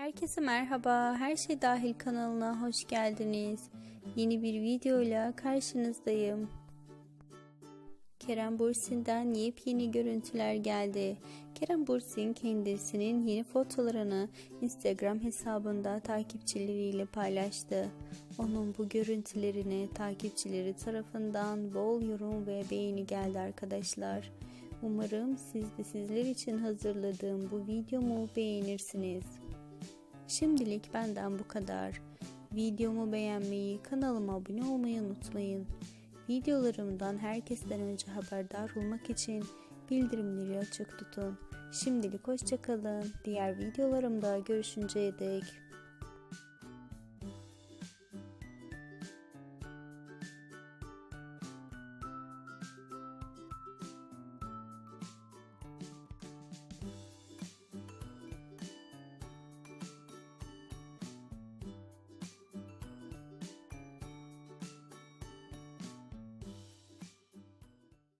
Herkese merhaba, Her Şey Dahil kanalına hoş geldiniz. Yeni bir videoyla karşınızdayım. Kerem Bursin'den yepyeni görüntüler geldi. Kerem Bursin kendisinin yeni fotolarını Instagram hesabında takipçileriyle paylaştı. Onun bu görüntülerine takipçileri tarafından bol yorum ve beğeni geldi arkadaşlar. Umarım siz de sizler için hazırladığım bu videomu beğenirsiniz. Şimdilik benden bu kadar. Videomu beğenmeyi, kanalıma abone olmayı unutmayın. Videolarımdan herkesten önce haberdar olmak için bildirimleri açık tutun. Şimdilik hoşçakalın. Diğer videolarımda görüşünceye dek